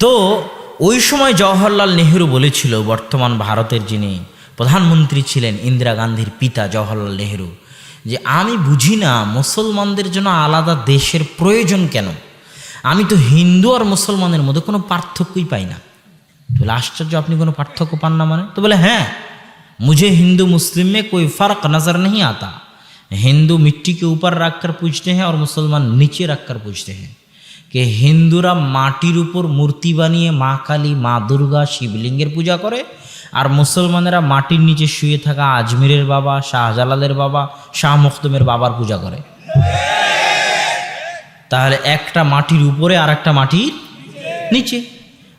তো ওই সময় জওহরলাল নেহেরু বলেছিল বর্তমান ভারতের যিনি প্রধানমন্ত্রী ছিলেন ইন্দিরা গান্ধীর পিতা জওহরলাল নেহেরু যে আমি বুঝি না মুসলমানদের জন্য আলাদা দেশের প্রয়োজন কেন আমি তো হিন্দু আর মুসলমানের মধ্যে কোনো পার্থক্যই পাই না তো বলে, আশ্চর্য আপনি কোনো পার্থক্য পান না মানে তো বলে হ্যাঁ मुझे हिंदू मुस्लिम में कोई फ़र्क नज़र नहीं आता हिंदू मिट्टी के ऊपर रख कर पूछते हैं और मुसलमान नीचे रख कर पूछते हैं कि হিন্দুরা মাটির উপর মূর্তি বানিয়ে মা কালী, মা দুর্গা শিবলিঙ্গের পূজা করে, আর মুসলমানেরা মাটির নিচে শুয়ে থাকা আজমিরের বাবা, শাহজালালের বাবা, শাহ মখদুমের বাবার পূজা করে। তাহলে একটা মাটির উপরে আর একটা মাটির নিচে।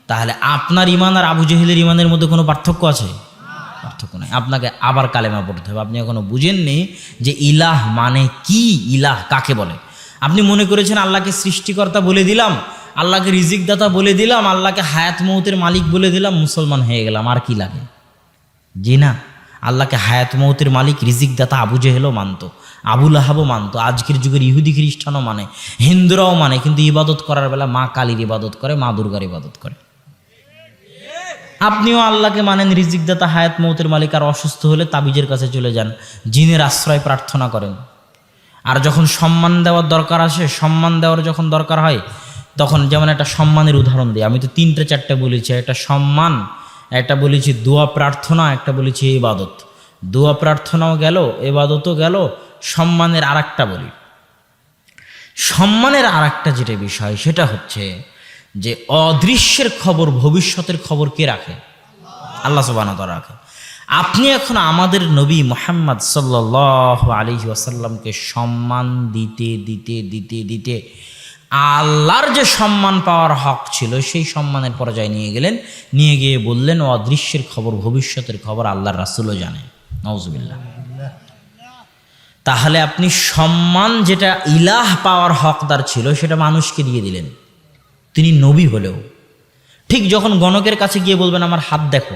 তাহলে আপনার ইমান আর আবু জেহেলের ইমানের মধ্যে কোনো পার্থক্য আছে? পার্থক্য নেই। আপনাকে আবার কালেমা পড়তে হবে। আপনি এখনও বুঝেননি যে ইলাহ মানে কি? ইলাহ কাকে বলে? আপনি মনে করেছেন আল্লাহকে সৃষ্টিকর্তা বলে দিলাম, আল্লাহকে রিজিক দাতা বলে দিলাম, আল্লাহকে হায়াত মৌতের মালিক বলে দিলাম, মুসলমান হয়ে গেলাম, আর কি লাগে? জি না, আল্লাহকে হায়াত মৌতের মালিক রিজিক দাতা আবু জেহেলও মানত আবুল আহাবও মানতো, আজকের যুগের ইহুদি খ্রিস্টানও মানে হিন্দুরাও মানে কিন্তু ইবাদত করার বেলা মা কালীর ইবাদত করে, মা দুর্গার ইবাদত করে। আপনিও আল্লাহকে মানেন রিজিকদাতা, হায়াত মৌতের মালিক, আর অসুস্থ হলে তাবিজের কাছে চলে যান, জিনের আশ্রয় প্রার্থনা করেন। আর যখন সম্মান দেওয়ার দরকার আসে, সম্মান দেওয়ার যখন দরকার হয়, তখন যেমন একটা সম্মানের উদাহরণ দিই। আমি তো তিনটে চারটে বলেছি, একটা সম্মান, একটা বলেছি দোয়া প্রার্থনা, একটা বলেছি ইবাদত। দোয়া প্রার্থনাও গেল এবাদতও গেল, সম্মানের আর একটা বলি। সম্মানের আর একটা যেটা বিষয়, সেটা হচ্ছে যে অদৃশ্যের খবর ভবিষ্যতের খবর কে রাখে? আল্লাহ সুবানত রাখে। আপনি এখন আমাদের নবী মোহাম্মদ সাল্লাহ আলী ওয়াসাল্লামকে সম্মান দিতে দিতে দিতে দিতে আল্লাহর যে সম্মান পাওয়ার হক ছিল, সেই সম্মানের পর্যায়ে নিয়ে গেলেন। নিয়ে গিয়ে বললেন, ও অদৃশ্যের খবর, ভবিষ্যতের খবর আল্লাহর রাসুলও জানে। নওজবিল্লা তাহলে আপনি সম্মান যেটা ইলাহ পাওয়ার হকদার ছিল, সেটা মানুষকে দিয়ে দিলেন। তিনি নবী হলেও। ঠিক যখন গণকের কাছে গিয়ে বলবেন, আমার হাত দেখো।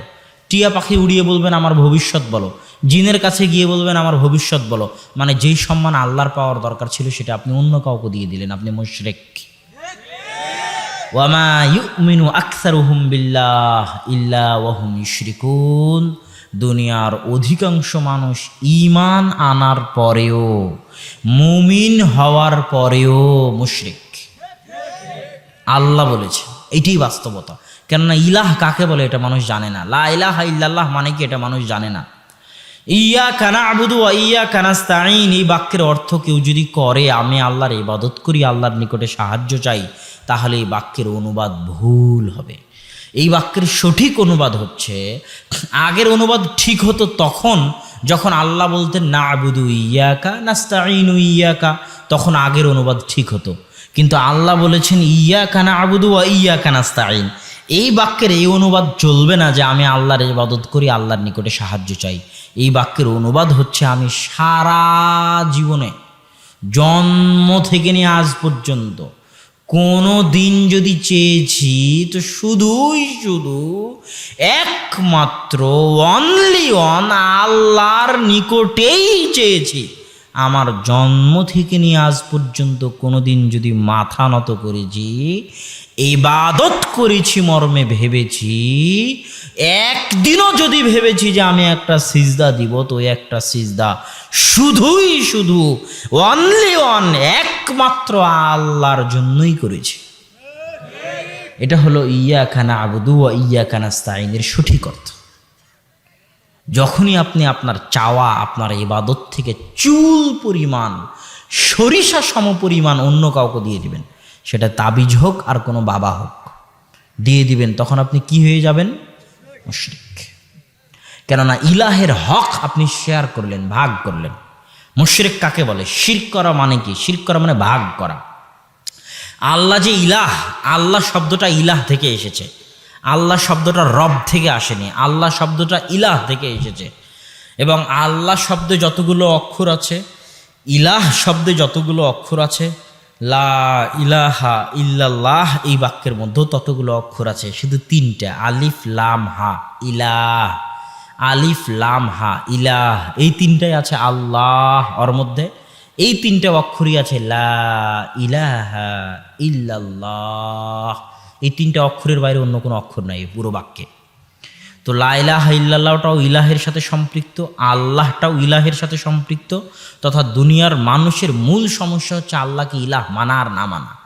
টিয়া পাখি উড়িয়ে বলবেন, আমার ভবিষ্যৎ বলো। জিনের কাছে গিয়ে বলবেন, আমার ভবিষ্যৎ বলো। মানে যেই সম্মান আল্লাহর পাওয়ার দরকার ছিল, সেটা আপনি অন্য কাউকে দিয়ে দিলেন। আপনি মুশরেক। ওয়ামা ইউমিনু আকসারুহুম বিল্লাহ ইল্লা ওয়াহুম ইশরিকুন। দুনিয়ার অধিকাংশ মানুষ ঈমান আনার পরেও, মুমিন হওয়ার পরেও মুশরিক। আল্লাহ বলেছে এটাই বাস্তবতা। কেননা ইলাহ কাকে বলে এটা মানুষ জানে না। লা ইলাহা ইল্লাল্লাহ মানে কি এটা মানুষ জানে না। ইয়া কানা আবুদু ইয়া কানাস্তাইন এই বাক্যের অর্থ কেউ যদি করে, আমি আল্লাহর ইবাদত করি, আল্লাহর নিকটে সাহায্য চাই, তাহলে এই বাক্যের অনুবাদ ভুল হবে। এই বাক্যের সঠিক অনুবাদ হচ্ছে, আগের অনুবাদ ঠিক হতো তখন, যখন আল্লাহ বলতেন না আবুদু ইয়াকা নাস্তাইনু ইয়াকা তখন আগের অনুবাদ ঠিক হতো। কিন্তু আল্লাহ বলেছেন ইয়া কানা আবুদু ইয়া কানাস্তাইন এই বাক্যের এই অনুবাদ চলবে না যে আমি আল্লাহর ইবাদত করি, আল্লাহর নিকটে সাহায্য চাই। এই বাক্যের অনুবাদ হচ্ছে আমি সারা জীবনে, জন্ম থেকে নিয়ে আজ পর্যন্ত, কোনো দিন যদি চেয়েছি তো শুধুই শুধু একমাত্র অনলি অন আল্লাহর নিকটেই চেয়েছি। আমার জন্ম থেকে নিয়ে আজ পর্যন্ত কোনো দিন যদি মাথা নত করেছি, ইবাদত করেছি, মর্মে ভেবেছি, একদিনও যদি ভেবেছি যে আমি একটা সিজদা দিব, তো একটা সিজদা শুধুই শুধু অনলি ওয়ান একমাত্র আল্লাহর জন্যই করেছি। এটা হলো ইয়া খানা আবুদু ইয়া খানা স্তাইনের সঠিক অর্থ। যখনই আপনি আপনার চাওয়া, আপনার ইবাদত থেকে চুল পরিমাণ, সরিষা সম পরিমাণ অন্য কাউকে দিয়ে দিবেন, সেটা তাবিজ হোক আর কোনো বাবা হোক, দিয়ে দিবেন, তখন আপনি কি হয়ে যাবেন? মুশরিক। কেননা ইলাহের হক আপনি শেয়ার করলেন, ভাগ করলেন। মুশরিক কাকে বলে? শির করা মানে কি? শির করা মানে ভাগ করা। আল্লাহ যে ইলাহ, আল্লাহ শব্দটা ইলাহ থেকে এসেছে। আল্লাহ শব্দটা রব থেকে আসেনি, আল্লাহ শব্দটা ইলাহ থেকে এসেছে। এবং আল্লাহ শব্দে যতগুলো অক্ষর আছে, ইলাহ শব্দে যতগুলো অক্ষর আছে, লা ইলাহা ইল্লাল্লাহ এই বাক্যের মধ্যেও ততগুলো অক্ষর আছে, শুধু তিনটা, আলিফ, লাম, হা, ইলাহ, আলিফ, লাম, হা, ইলাহ, এই তিনটাই আছে আল্লাহ ওর মধ্যে। এই তিনটা অক্ষরই আছে লা ইলাহা ইল্লাল্লাহ। এই তিনটা অক্ষরের বাইরে অন্য কোনো অক্ষর নাই এই পুরো বাক্যে। তো লাইলাহ ইল্লাহটাও ইলাহের সাথে সম্পৃক্ত, আল্লাহটাও ইলাহের সাথে সম্পৃক্ত, তথা দুনিয়ার মানুষের মূল সমস্যা হচ্ছে আল্লাহকে ইলাহ মানা আর না মানা।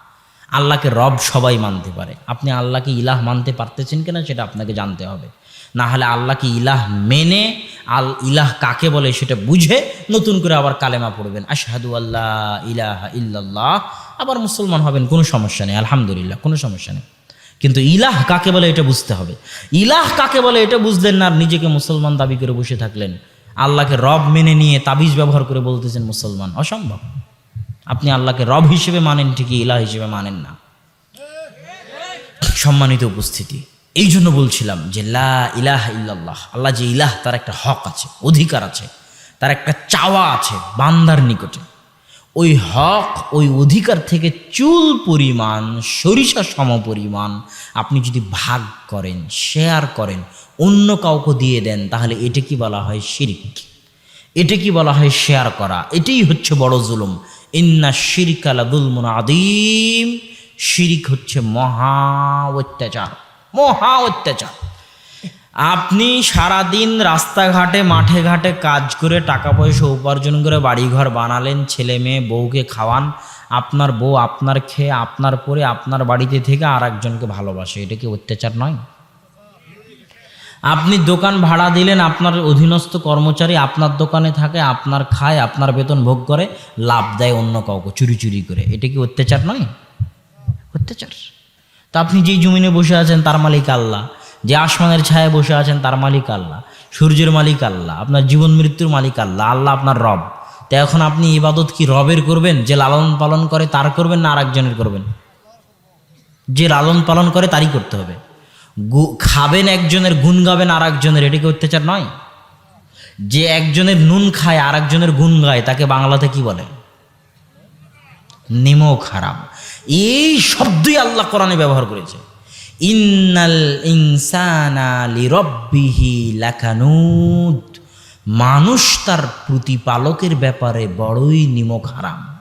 আল্লাহকে রব সবাই মানতে পারে। আপনি আল্লাহকে ইলাহ মানতে পারতেছেন কিনা সেটা আপনাকে জানতে হবে। না হলে আল্লাহকে ইলাহ মেনে, আল ইলাহ কাকে বলে সেটা বুঝে নতুন করে আবার কালেমা পড়বেন। আশহাদু আল্লাহ ইলাহা ইল্লাল্লাহ। আবার মুসলমান হবেন, কোনো সমস্যা নেই, আলহামদুলিল্লাহ, কোনো সমস্যা নেই। কিন্তু ইলাহ কাকে বলে এটা বুঝতে হবে। ইলাহ কাকে বলে এটা বুঝলেন না, আর নিজেকে মুসলমান দাবি করে বসে থাকলেন। আল্লাহকে রব মেনে নিয়ে তাবিজ ব্যবহার করে বলতেছেন মুসলমান, অসম্ভব। আপনি আল্লাহকে রব হিসেবে মানেন, ঠিকই ইলাহ হিসেবে মানেন না। সম্মানিত উপস্থিতি, এই জন্য বলছিলাম যে লা ইলাহ ইল্লাল্লাহ, আল্লাহ যে ইলাহ, তার একটা হক আছে, অধিকার আছে, তার একটা চাওয়া আছে বান্দার নিকটে। ওই হক, ওই অধিকার থেকে চুল পরিমাণ, সরিষা সম পরিমাণ আপনি যদি ভাগ করেন শেয়ার করেন, অন্য কাউকে দিয়ে দেন, তাহলে এটা কি বলা হয় শিরিক? এটা কি বলা হয় শেয়ার করা? এটাই হচ্ছে বড় জুলুম। ইন্না শিরিকালা দুলমুন আদিম শিরিক হচ্ছে মহা অত্যাচার মহা অত্যাচার। আপনি সারাদিন রাস্তাঘাটে, মাঠে ঘাটে কাজ করে টাকা পয়সা উপার্জন করে বাড়িঘর বানালেন, ছেলে মেয়ে, বউকে খাওয়ান, আপনার বউ আপনার খেয়ে, আপনার পরে আপনার বাড়িতে থেকে আর একজনকে ভালোবাসে। এটা কি অত্যাচার নয়? আপনি দোকান ভাড়া দিলেন, আপনার অধীনস্থ কর্মচারী আপনার দোকানে থাকে, আপনার খায়, আপনার বেতন ভোগ করে, লাভ দেয় অন্য কাউকে, চুরি চুরি করে। এটা কি অত্যাচার নয়? অত্যাচার। তা আপনি যেই জমিনে বসে আছেন, তার মালিক আল্লাহ। যে আসমানের ছায়ায় বসে আছেন তার মালিক আল্লাহ, সূর্যের মালিক আল্লাহ, আপনার জীবন মৃত্যুর মালিক আল্লাহ আল্লাহ আপনার রব। তো এখন আপনি ইবাদত কি রবের করবেন, যে লালন পালন করে তার করবেন না আরেকজনের করবেন? যে লালন পালন করে তারই করতে হবে। খাবেন একজনের, গুণ গাবেন আর একজনের এটা কি অত্যাচার নয়? যে একজনের নুন খায় আর একজনের গুণ গায়, তাকে বাংলাতে কি বলে? নিমক হারাম। এই শব্দই আল্লাহ কোরআনে ব্যবহার করেছে। ইন্নাল ইনসানা লিরব্বিহি লাকানুদ। মানুষ তার প্রতিপালকের ব্যাপারে বড়ই নিমক হারাম।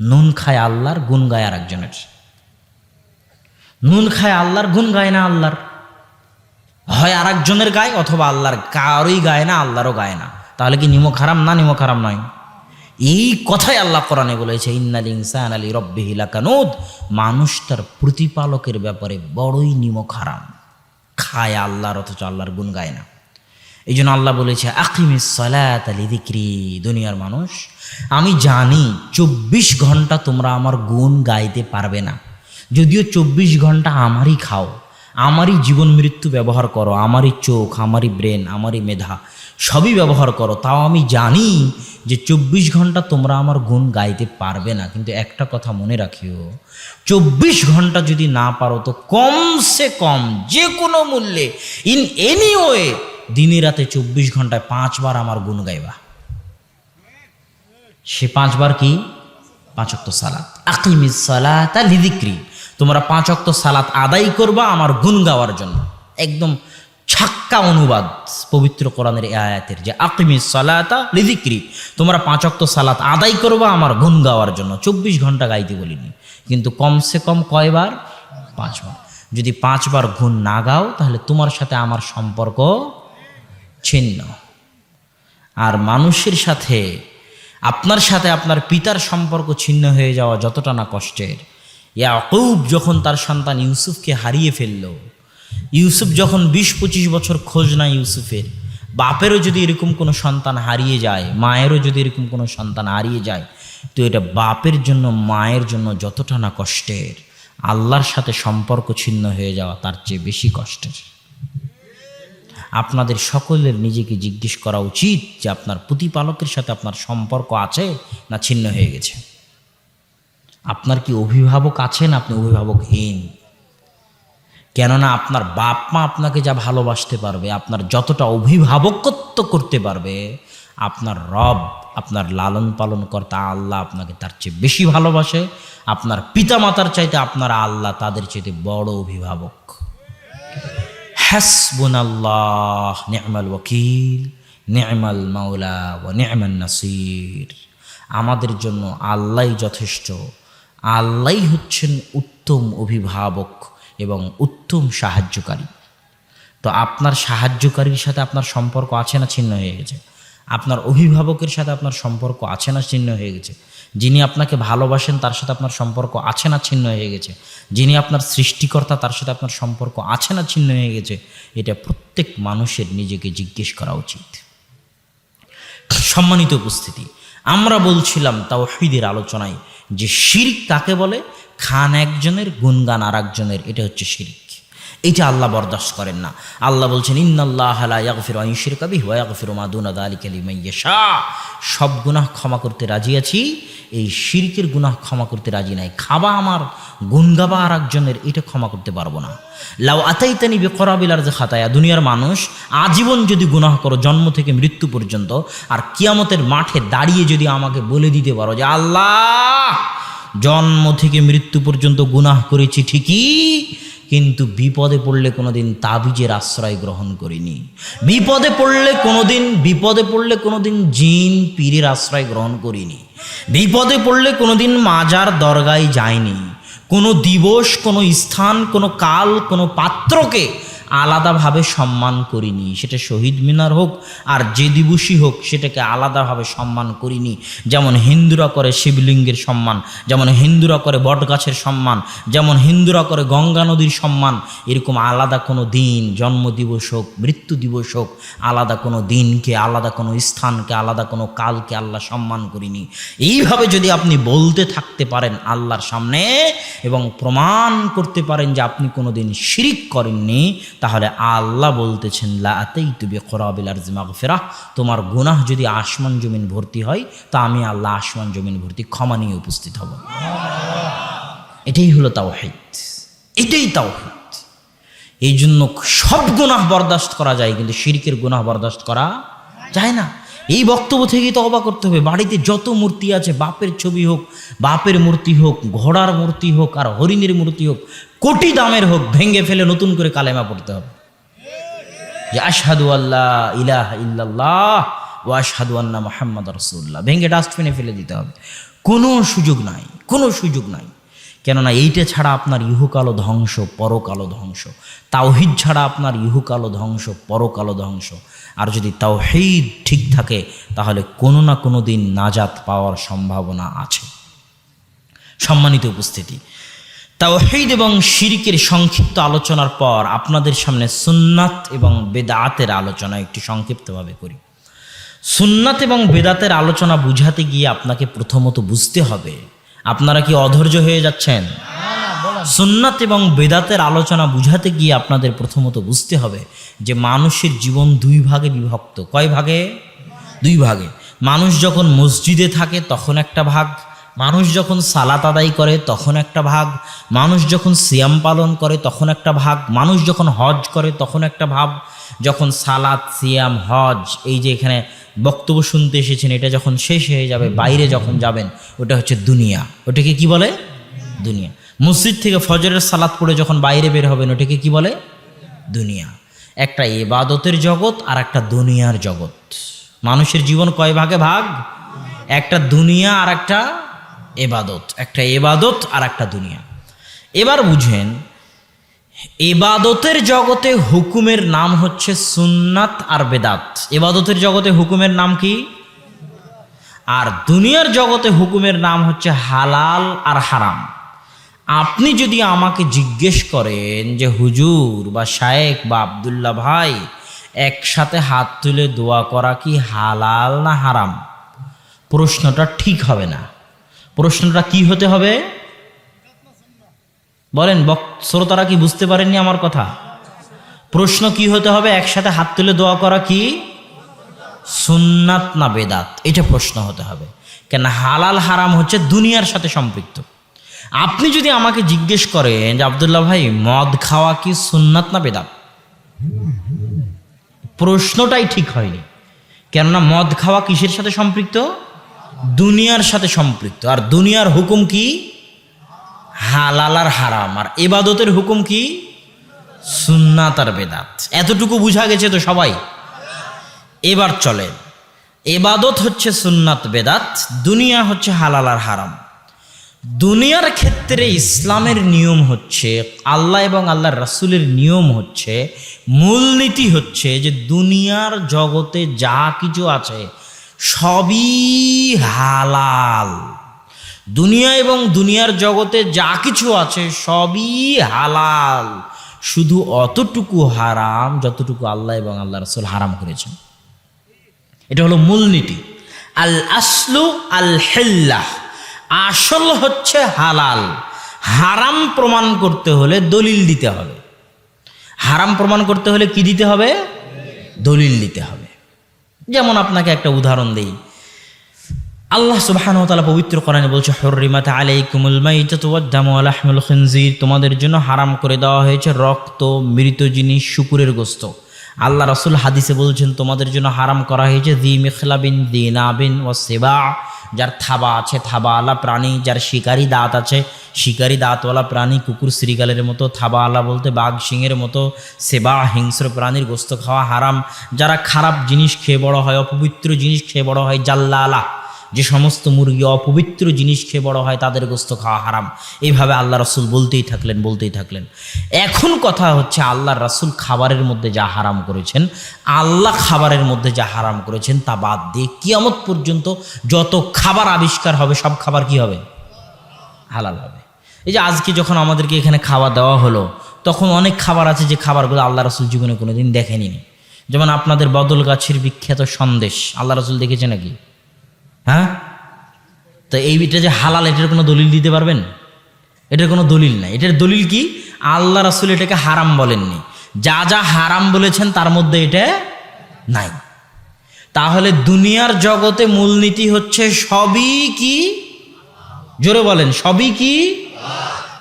নুন খায় আল্লাহর, গুণ গায় আর একজনের নুন খায় আল্লাহর, গুণ গায় না আল্লাহর। হয় আর একজনের গায় অথবা আল্লাহর কারোই গায় না, আল্লাহরও গায় না। তাহলে কি নিমক হারাম না নিমক হারাম নয়? এই কথাই আল্লাহ কোরআনে বলেছে, ইন্নাল ইনসান আলী রব্বিহিলা কানুদ মানুষ তার প্রতিপালকের ব্যাপারে বড়ই নিমক হারাম। খায় আল্লাহর অথচ আল্লাহর গুণ গায় না। এই জন্য আল্লাহ বলেছে, আকিমিস সালাত আলী দিক্রি দুনিয়ার মানুষ, আমি জানি চব্বিশ ঘণ্টা তোমরা আমার গুণ গাইতে পারবে না। যদিও চব্বিশ ঘণ্টা আমারই খাও আমারই জীবন মৃত্যু ব্যবহার করো, আমারই চোখ, আমারই ব্রেন, আমারই মেধা, সবই ব্যবহার করো। তাও আমি জানি যে চব্বিশ ঘণ্টা তোমরা আমার গুণ গাইতে পারবে না। কিন্তু একটা কথা মনে রাখিও, চব্বিশ ঘণ্টা যদি না পারো তো কমসে কম যে কোনো মূল্যে ইন এনি ওয়ে দিনে রাতে চব্বিশ ঘন্টায় পাঁচবার আমার গুণ গাইবা। সে পাঁচবার কি? পাঁচ অক্ত সালাত। আকিমিস সালাত লিদিক্রি। তোমরা পাঁচ অক্ত সালাত আদায় করবা আমার গুণ গাওয়ার জন্য। একদম ছাক্কা অনুবাদ পবিত্র কোরআনের আয়াতের যে আকিমিস সালাতা লিদিক্রি তোমরা পাঁচ অক্ত সালাত আদায় করবা আমার গুণ গাওয়ার জন্য। চব্বিশ ঘণ্টা গাইতে বলিনি, কিন্তু কমসে কম কয়বার? পাঁচবার। যদি পাঁচবার গুণ না গাও, তাহলে তোমার সাথে আমার সম্পর্ক ছিন্ন। আর মানুষের সাথে, আপনার সাথে আপনার পিতার সম্পর্ক ছিন্ন হয়ে যাওয়া যতটা না কষ্টের ইয়াকুব যখন তার সন্তান ইউসুফকে হারিয়ে ফেলল, ইউসুফ যখন বিশ পঁচিশ বছর খোঁজ না ইউসুফের, বাপেরও যদি এরকম কোনো সন্তান হারিয়ে যায়, মায়েরও যদি এরকম কোনো সন্তান হারিয়ে যায়, তো এটা বাপের জন্য, মায়ের জন্য যতটা না কষ্টের। আল্লাহর সাথে সম্পর্ক ছিন্ন হয়ে যাওয়া তার চেয়ে বেশি কষ্টের। আপনাদের সকলের নিজেকে জিজ্ঞেস করা উচিত যে আপনার প্রতিপালকের সাথে আপনার সম্পর্ক আছে না ছিন্ন হয়ে গেছে। আপনার কি অভিভাবক আছেন? আপনি অভিভাবকহীন। কেননা আপনার বাপ মা আপনাকে যা ভালোবাসতে পারবে, আপনার যতটা অভিভাবকত্ব করতে পারবে, আপনার রব, আপনার লালন পালন কর্তা আল্লাহ আপনাকে তার চেয়ে বেশি ভালোবাসে, আপনার পিতা মাতার চাইতে আপনার আল্লাহ তাদের চাইতে বড় অভিভাবক। হাসবুনাল্লাহ নি'মাল ওয়াকিল নি'মাল মাওলা ওয়া নি'মান নাসির। আমাদের জন্য আল্লাহই যথেষ্ট। আল্লাহ হচ্ছেন উত্তম অভিভাবক এবং উত্তম সাহায্যকারী। তো আপনার সাহায্যকারীর সাথে আপনার সম্পর্ক আছে না ছিন্ন হয়ে গেছে? আপনার অভিভাবকের সাথে আপনার সম্পর্ক আছে না ছিন্ন হয়ে গেছে? যিনি আপনাকে ভালোবাসেন, তার সাথে আপনার সম্পর্ক আছে না ছিন্ন হয়ে গেছে? যিনি আপনার সৃষ্টিকর্তা, তার সাথে আপনার সম্পর্ক আছে না ছিন্ন হয়ে গেছে? এটা প্রত্যেক মানুষের নিজেকে জিজ্ঞেস করা উচিত। সম্মানিত উপস্থিতি, আমরা বলছিলাম তাওহীদের আলোচনায় যে শিরিক কাকে বলে? খান একজনের গুনগান আর একজনের এটা হচ্ছে শিরিক। এটা আল্লাহ বরদাস্ত করেন না। আল্লাহ বলছেন লিমান ইয়াশা। সব গুনাহ ক্ষমা করতে রাজি আছি, এই শিরকের গুনাহ ক্ষমা করতে রাজি নাই। খাবা আমার গুনগাবা আর একজনের এটা ক্ষমা করতে পারব না। লাউ আতাইতানি বেকরাবিল আর যে খাতায়া। দুনিয়ার মানুষ আজীবন যদি গুনাহ করো, জন্ম থেকে মৃত্যু পর্যন্ত, আর কিয়ামতের মাঠে দাঁড়িয়ে যদি আমাকে বলে দিতে পারো যে, আল্লাহ, জন্ম থেকে মৃত্যু পর্যন্ত গুনাহ করেছি ঠিকই কিন্তু বিপদে পড়লে কোনোদিন তাবিজের আশ্রয় গ্রহণ করিনি। বিপদে পড়লে কোনোদিন, বিপদে পড়লে কোনোদিন জিন পীরের আশ্রয় গ্রহণ করিনি। বিপদে পড়লে কোনোদিন মাজার দরগায় যায়নি কোনো দিবস, কোনো স্থান, কোনো কাল, কোনো পাত্রকে আলাদাভাবে সম্মান করিনি। সেটা শহীদ মিনার হোক আর যে দিবসই হোক, সেটাকে আলাদাভাবে সম্মান করিনি। যেমন হিন্দুরা করে শিবলিঙ্গের সম্মান, যেমন হিন্দুরা করে বটগাছের সম্মান, যেমন হিন্দুরা করে গঙ্গা নদীর সম্মান, এরকম আলাদা কোনো দিন, জন্মদিবস হোক, মৃত্যু দিবস হোক, আলাদা কোনো দিনকে, আলাদা কোনো স্থানকে, আলাদা কোনো কালকে আল্লাহ সম্মান করিনি। এইভাবে যদি আপনি বলতে থাকতে পারেন আল্লাহর সামনে এবং প্রমাণ করতে পারেন যে আপনি কোনো দিন শিরিক করেননি তাহলে আল্লাহ বলতেছেন লাতেই তুবি খরাবিল আর ফেরা তোমার গুনাহ যদি আসমান জমিন ভর্তি হয়, তা আমি আল্লাহ আসমান জমিন ভর্তি ক্ষমা নিয়ে উপস্থিত হব। এটাই হলো তাওহিদ। এটাই তাওহিদ। এই জন্য সব গুনাহ বরদাস্ত করা যায়, কিন্তু শিরকের গুনাহ বরদাস্ত করা যায় না। এই বক্তব্য থেকেই তো অবাক করতে হবে। বাড়িতে যত মূর্তি আছে, বাপের ছবি হোক, বাপের মূর্তি হোক, ঘোড়ার মূর্তি হোক, আর হরিণের মূর্তি হোক, কোটি দামের হোক, ভেঙে ফেলে নতুন করে কালেমা পড়তে হবে। যে আশহাদু আল্লাহ ইলাহ ইল্লাল্লাহ ও আশহাদু আন্না মোহাম্মদ রসুল্লাহ ভেঙে ডাস্টবিনে ফেলে দিতে হবে। কোনো সুযোগ নাই, কোনো সুযোগ নাই। কেননা এইটা ছাড়া আপনার ইহুকালো ধ্বংস পরকালো ধ্বংস। তাওহিদ ছাড়া আপনার ইহুকালো ধ্বংস পরকালো ধ্বংস। আর যদি তাওহিদ ঠিক থাকে, তাহলে কোনো না কোনো দিন নাজাত পাওয়ার সম্ভাবনা আছে। সম্মানিত উপস্থিতি, তাওহিদ এবং শিরিকের সংক্ষিপ্ত আলোচনার পর আপনাদের সামনে সুন্নাত এবং বেদাতের আলোচনা একটু সংক্ষিপ্তভাবে করি। সুন্নাত এবং বেদাতের আলোচনা বুঝাতে গিয়ে আপনাকে প্রথমত বুঝতে হবে, আপনারা কি অধৈর্য হয়ে যাচ্ছেন? সুন্নাত এবং বেদাতের আলোচনা বুঝাতে গিয়ে আপনাদের প্রথমত বুঝতে হবে যে মানুষের জীবন দুই ভাগে বিভক্ত। কয় ভাগে? দুই ভাগে। মানুষ যখন মসজিদে থাকে তখন একটা ভাগ, মানুষ যখন সালাত আদায় করে তখন একটা ভাগ, মানুষ যখন সিয়াম পালন করে তখন একটা ভাগ, মানুষ যখন হজ করে তখন একটা ভাব, যখন সালাত, সিয়াম, হজ, এই যে এখানে বক্তব্য শুনতে এসেছেন, এটা যখন শেষ হয়ে যাবে, বাইরে যখন যাবেন, ওটা হচ্ছে দুনিয়া। ওটাকে কি বলে? দুনিয়া। মসজিদ থেকে ফজরের সালাত পড়ে যখন বাইরে বের হবেন, ওটাকে কি বলে? দুনিয়া। একটা এবাদতের জগৎ আর একটা দুনিয়ার জগৎ। মানুষের জীবন কয় ভাগে ভাগ? একটা দুনিয়া আর একটা এবাদত একটা এবাদত আর একটা দুনিয়া। এবার বুঝেন এবাদতের জগতে হুকুমের নাম হচ্ছে সুন্নাত আর বেদাত। এবাদতের জগতে হুকুমের নাম কি? আর দুনিয়ার জগতে হুকুমের নাম হচ্ছে হালাল আর হারাম। আপনি যদি আমাকে জিজ্ঞেস করেন যে হুজুর বা শায়েক বা আবদুল্লাহ ভাই, একসাথে হাত তুলে দোয়া করা কি হালাল না হারাম? প্রশ্নটা ঠিক হবে না। প্রশ্নটা কি হতে হবে? বলেন শ্রোতারা কি বুঝতে পারেননি আমার কথা? প্রশ্ন কি হতে হবে? একসাথে হাত তুলে দোয়া করা কি? সুন্নাত না বেদাত? এটা প্রশ্ন হতে হবে। কেন হালাল হারাম হচ্ছে দুনিয়ার সাথে সম্পৃক্ত। আপনি যদি আমাকে জিজ্ঞেস করেন যে, আবদুল্লাহ ভাই, মদ খাওয়া কি সুন্নাত না বেদাত? প্রশ্নটাই ঠিক হয়নি। কেননা মদ খাওয়া কিসের সাথে সম্পৃক্ত? দুনিয়ার সাথে সম্পৃক্ত। আর দুনিয়ার হুকুম কি? হালাল আর হারাম। আর এবাদতের হুকুম কি? সুন্নাত আর বেদাত। এতটুকু বুঝা গেছে তো সবাই? এবার চলে এবাদত হচ্ছে সুন্নাত, বেদাত। দুনিয়া হচ্ছে হালাল আর হারাম। দুনিয়ার ক্ষেত্রে ইসলামের নিয়ম হচ্ছে, আল্লাহ এবং আল্লাহর রাসুলের নিয়ম হচ্ছে, মূলনীতি হচ্ছে যে দুনিয়ার জগতে যা কিছু আছে সবই হালাল। দুনিয়া এবং দুনিয়ার জগতে যা কিছু আছে সবই হালাল। শুধু অতটুকু হারাম যতটুকু আল্লাহ এবং আল্লাহ রসুল হারাম করেছেন। এটা হলো মূলনীতি। আল আসলু আল হেল্লাহ আসল হচ্ছে হালাল। হারাম প্রমাণ করতে হলে দলিল দিতে হবে। হারাম প্রমাণ করতে হলে কি দিতে হবে? দলিল দিতে হবে। যেমন আপনাকে একটা উদাহরণ দেই। আল্লাহ সুবহানাহু ওয়া তাআলা পবিত্র কোরআনে বলছে মাইতাতু ওয়াদ-দামু ওয়া লাহমুল খিনজির। তোমাদের জন্য হারাম করে দেওয়া হয়েছে রক্ত, মৃত জিনিস, শুকুরের গোস্ত। আল্লাহ রসুল হাদিসে বলছেন, তোমাদের জন্য হারাম করা হয়েছে দি মিখলাবিন, দিনাবিন ও সেবা। যার থাবা আছে, থাবাওয়ালা প্রাণী, যার শিকারি দাঁত আছে, শিকারি দাঁতওয়ালা প্রাণী কুকুর শ্রীগালের মতো, থাবাওয়ালা বলতে বাঘ সিংয়ের মতো, সেবা হিংস্র প্রাণীর গোস্ত খাওয়া হারাম। যারা খারাপ জিনিস খেয়ে বড় হয়, অপবিত্র জিনিস খেয়ে বড় হয়, জাল্লালা। যে সমস্ত মুরগি অপবিত্র জিনিস খেয়ে বড় হয়, তাদের গোস্ত খাওয়া হারাম। এইভাবে আল্লাহ রসুল বলতেই থাকলেন বলতেই থাকলেন। এখন কথা হচ্ছে আল্লাহ রাসুল খাবারের মধ্যে যা হারাম করেছেন, আল্লাহ খাবারের মধ্যে যা হারাম করেছেন, তা বাদ দিয়ে কিয়ামত পর্যন্ত যত খাবার আবিষ্কার হবে, সব খাবার কি হবে? হালাল হবে। এই যে আজকে যখন আমাদেরকে এখানে খাওয়া দেওয়া হলো, তখন অনেক খাবার আছে যে খাবারগুলো আল্লাহ রসুল জীবনে কোনোদিন দেখেনি যেমন আপনাদের বদল গাছের বিখ্যাত সন্দেশ, আল্লাহ রসুল দেখেছে নাকি? হ্যাঁ? তো এই যে হালাল, এটার কোনো দলিল দিতে পারবেন? এটার কোনো দলিল নাই। এটার দলিল কি? আল্লাহ রাসুল এটাকে হারাম বলেননি। যা যা হারাম বলেছেন, তার মধ্যে এটা নাই। তাহলে দুনিয়ার জগতে মূলনীতি হচ্ছে সবই কি? জোরে বলেন, সবই কি?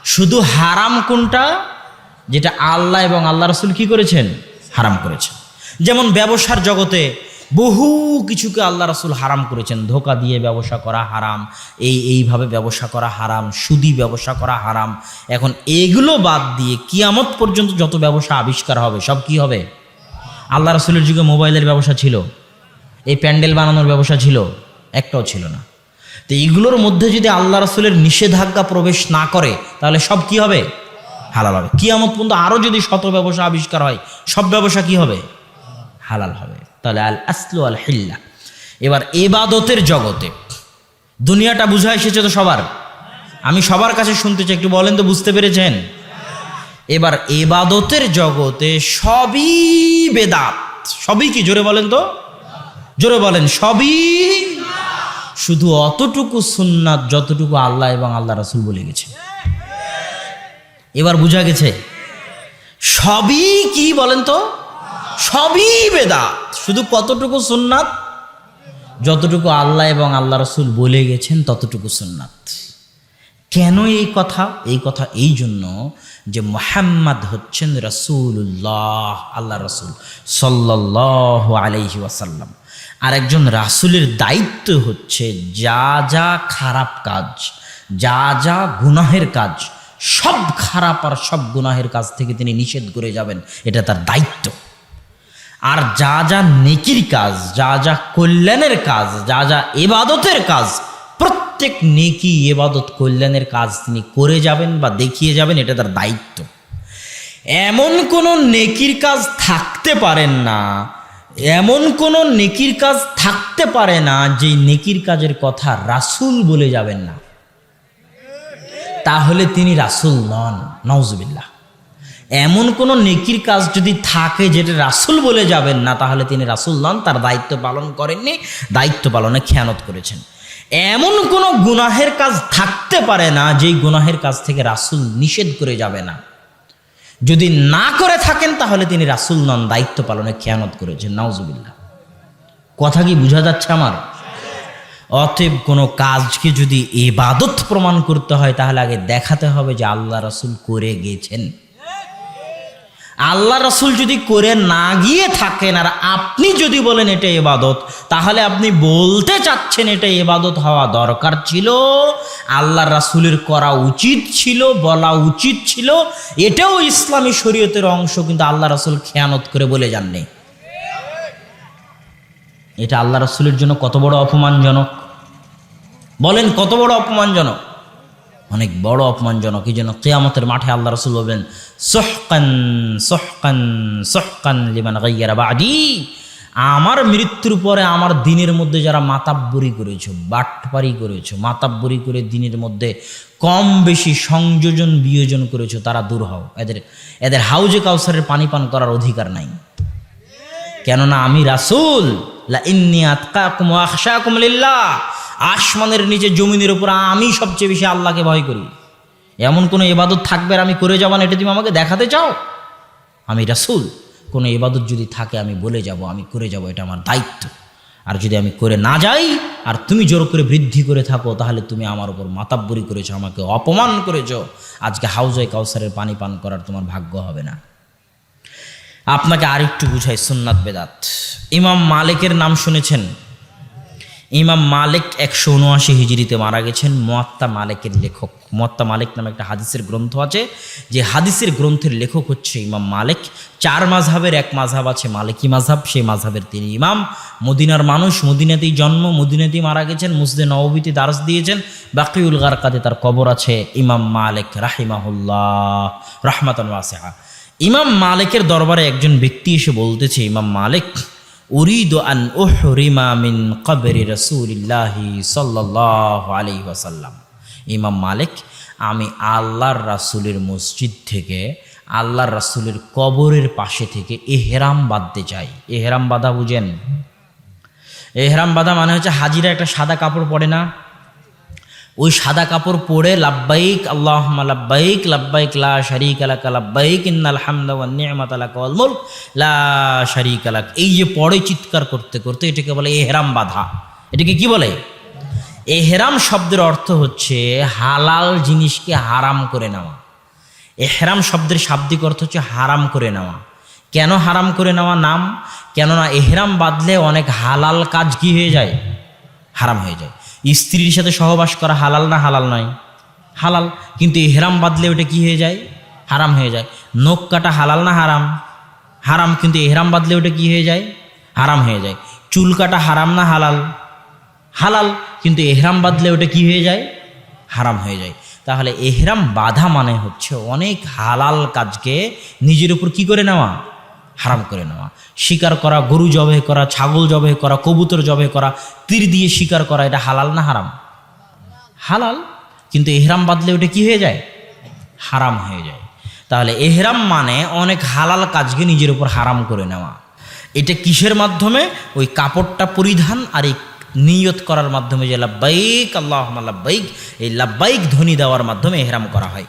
শুধু হারাম কোনটা? যেটা আল্লাহ এবং আল্লাহ রসুল কি করেছেন? হারাম করেছেন। যেমন ব্যবসার জগতে বহু কিছুকে আল্লাহ রসুল হারাম করেছেন। ধোকা দিয়ে ব্যবসা করা হারাম, এই এইভাবে ব্যবসা করা হারাম, সুদি ব্যবসা করা হারাম। এখন এগুলো বাদ দিয়ে কিয়ামত পর্যন্ত যত ব্যবসা আবিষ্কার হবে, সব কি হবে? আল্লাহ রসুলের যুগে মোবাইলের ব্যবসা ছিল, এই প্যান্ডেল বানানোর ব্যবসা ছিল, একটাও ছিল না। তো এইগুলোর মধ্যে যদি আল্লাহ রসুলের নিষেধাজ্ঞা প্রবেশ না করে, তাহলে সব কি হবে? হালাল হবে। কিয়ামত পর্যন্ত আরও যদি শত ব্যবসা আবিষ্কার হয়, সব ব্যবসা কি হবে? হালাল হবে। তাহলে আল আসলু আল হিল্লা। এবার এবাদতের জগতে দুনিয়াটা বুঝা এসেছে তো সবার? আমি সবার কাছে শুনতে চাই, একটু বলেন তো, বুঝতে পেরেছেন? এবার এবাদতের জগতে সবই বেদাত। সবই কি, জোরে বলেন তো? জোরে বলেন, সবই শুধু অতটুকু সুন্নাত যতটুকু আল্লাহ এবং আল্লাহ রাসুল বলে গেছে। এবার বুঝা গেছে? সবই কি বলেন তো? সবই বেদাত। শুধু কতটুকু সুন্নাত? যতটুকু আল্লাহ এবং আল্লাহ রসুল বলে গেছেন, ততটুকু সুন্নাত। কেন এই কথা? এই কথা এই জন্য যে মোহাম্মদ হচ্ছেন রসুল্লাহ আল্লাহ রসুল সাল্লাহ আলাইহি ওয়াসাল্লাম। আর একজন রাসুলের দায়িত্ব হচ্ছে যা যা খারাপ কাজ, যা যা গুনাহের কাজ, সব খারাপ আর সব গুনাহের কাজ থেকে তিনি নিষেধ করে যাবেন, এটা তার দায়িত্ব। আর যা যা নেকির কাজ, যা যা কল্যাণের কাজ, যা যা এবাদতের কাজ, প্রত্যেক নেকি এবাদত কল্যাণের কাজ তিনি করে যাবেন বা দেখিয়ে যাবেন, এটা তার দায়িত্ব। এমন কোনো নেকির কাজ থাকতে পারেন না, এমন কোনো নেকির কাজ থাকতে পারে না যে নেকির কাজের কথা রাসুল বলে যাবেন না। তাহলে তিনি রাসুল নন নওজুবিল্লাহ এমন কোনো নেকির কাজ যদি থাকে যেটা রাসুল বলে যাবেন না, তাহলে তিনি রাসুল নন তার দায়িত্ব পালন করেননি, দায়িত্ব পালনে খেয়ানত করেছেন। এমন কোনো গুনাহের কাজ থাকতে পারে না, যেই গুনাহের কাজ থেকে রাসুল নিষেধ করে যাবে না। যদি না করে থাকেন, তাহলে তিনি রাসুল নন দায়িত্ব পালনে খেয়ানত করেছেন। নাউজুবিল্লাহ। কথা কি বোঝা যাচ্ছে আমার? অতএব কোনো কাজকে যদি এবাদত প্রমাণ করতে হয়, তাহলে আগে দেখাতে হবে যে আল্লাহ রাসুল করে গেছেন। আল্লাহ রসুল যদি করে না গিয়ে থাকেন, আর আপনি যদি বলেন এটা এবাদত তাহলে আপনি বলতে চাচ্ছেন এটা এবাদত হওয়া দরকার ছিল, আল্লাহ রাসুলের করা উচিত ছিল, বলা উচিত ছিল, এটাও ইসলামী শরীয়তের অংশ, কিন্তু আল্লাহ রসুল খেয়ানত করে বলে যাননি। এটা আল্লাহ রসুলের জন্য কত বড় অপমানজনক। বলেন কত বড় অপমানজনক। অনেক বড় অপমানজনক। এই জন্য কেয়ামতের মাঠে আল্লাহ রসুল বলবেন, সোহকান সোহকান সোহকান লিমান গাইয়ারা বাদি। আমার মৃত্যুর পরে আমার দিনের মধ্যে যারা মাতাব্বরি করেছ, বাটপারি করেছ, মাতাব্বরি করে দিনের মধ্যে কম বেশি সংযোজন, বিয়োজন করেছ, তারা দূর হও। এদের এদের হাউজে কাউসারের পানি পান করার অধিকার নাই। কেননা আমি রাসুল, লা ইন্নি আতকাকুম ওয়া আখশাকুম লিল্লাহ। আসমানের নিচে জমিনের উপর আমি সবচেয়ে বেশি আল্লাহকে ভয় করি। এমন কোনো এবাদত থাকবে আর আমি করে যাব না, এটা তুমি আমাকে দেখাতে চাও? আমি রাসুল, কোনো এবাদত যদি থাকে আমি বলে যাব, আমি করে যাব, এটা আমার দায়িত্ব। আর যদি আমি করে না যাই, আর তুমি জোর করে বৃদ্ধি করে থাকো, তাহলে তুমি আমার উপর মাতাব্বরি করেছ, আমাকে অপমান করেছ। আজকে হাউজে কাউসারের পানি পান করার তোমার ভাগ্য হবে না। আপনাকে আরেকটু বুঝাই, সুন্নাত বেদাত। ইমাম মালিকের নাম শুনেছেন? ইমাম মালিক একশো উনআশি হিজড়িতে মারা গেছেন, মোয়াত্তা মালিকের লেখক। মোয়াত্তা মালিক নামে একটা হাদিসের গ্রন্থ আছে। যে হাদিসের গ্রন্থের লেখক হচ্ছে ইমাম মালিক। চার মাঝহাবের, এক মাঝহাব আছে মালিকি মাঝহাব, সেই মাঝহাবের তিনি ইমাম। মদিনার মানুষ মদিনাতেই জন্ম, মদিনাতেই মারা গেছেন মুসদে নবীতে দারস দিয়েছেন। বাকিউল গারকাতে তার কবর আছে ইমাম মালিক রাহিমাহুল্লাহ, রহমাতন ওয়াসেহা ইমাম মালিকের দরবারে একজন ব্যক্তি এসে বলতেছে, ইমাম মালিক উরিদ আন উহরিমা মিন কবরি রসুলিল্লাহি সাল্লাল্লাহু আলাইহি ওয়াসাল্লাম ইমাম মালিক আমি আল্লাহর রাসূলের মসজিদ থেকে, আল্লাহর রাসুলের কবরের পাশে থেকে এহরাম বাঁধতে চাই এহরাম বাঁধা বুঝেন? এহরাম বাঁধা মানে হচ্ছে হাজিরা একটা সাদা কাপড় পরে না? ওই সাদা কাপড় পরে লাব্বাইক আল্লাহ লাব্বাইক লাব্বাইক লা শারিক আলাকা লাব্বাইক ইন্নাল হামদা ওয়ান নি'মাত আলাকা ওয়াল লা শারিক আলাক এই যে পরে চিৎকার করতে করতে এটাকে বলে এহরাম বাধা। এটাকে কি বলে? এহরাম শব্দের অর্থ হচ্ছে হালাল জিনিসকে হারাম করে নেওয়া। এহরাম শব্দের শাব্দিক অর্থ হচ্ছে হারাম করে নেওয়া। কেন হারাম করে নেওয়া নাম? কেননা এহরাম বাঁধলে অনেক হালাল কাজ কি হয়ে যায়? হারাম হয়ে যায়। স্ত্রীর সাথে সহবাস করা হালাল না হালাল নয়। হালাল, কিন্তু এহরাম বাদলে ওটা কি হয়ে যায়? হারাম হয়ে যায়। নখ কাটা হালাল না হারাম? হারাম, কিন্তু এহরাম বাদলে ওটা কি হয়ে যায়? হারাম হয়ে যায়। চুল কাটা হারাম না হালাল? হালাল, কিন্তু এহরাম বাদলে ওটা কি হয়ে যায়? হারাম হয়ে যায়। তাহলে এহরাম বাধা মানে হচ্ছে অনেক হালাল কাজকে নিজের উপর কি করে নেওয়া? হারাম করে নেওয়া। শিকার করা, গরু জবে করা, ছাগল জবে করা, কবুতর জবে করা, তীর দিয়ে শিকার করা, এটা হালাল না হারাম? হালাল, কিন্তু এহরাম বাদলে ওটা কি হয়ে যায়? হারাম হয়ে যায়। তাহলে এহরাম মানে অনেক হালাল কাজকে নিজের উপর হারাম করে নেওয়া। এটা কিসের মাধ্যমে? ওই কাপড়টা পরিধান আর এই নিয়ত করার মাধ্যমে যে লাব্বাইক আল্লাহ লাব্বাইক, এই লাব্বাইক ধ্বনি দেওয়ার মাধ্যমে এহরাম করা হয়।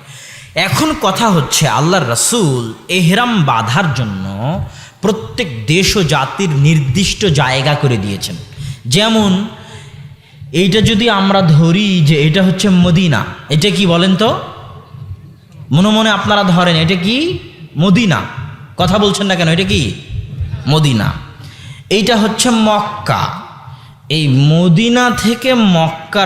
এখন কথা হচ্ছে আল্লাহর রসুল এহরাম বাঁধার জন্য প্রত্যেক দেশ ও জাতির নির্দিষ্ট জায়গা করে দিয়েছেন। যেমন এইটা যদি আমরা ধরি যে এটা হচ্ছে মদিনা, এটা কি বলেন তো? মনে মনে আপনারা ধরেন, এটা কি? মদিনা। কথা বলছেন না কেন? এটা কি? মদিনা। এইটা হচ্ছে মক্কা। এই মদিনা থেকে মক্কার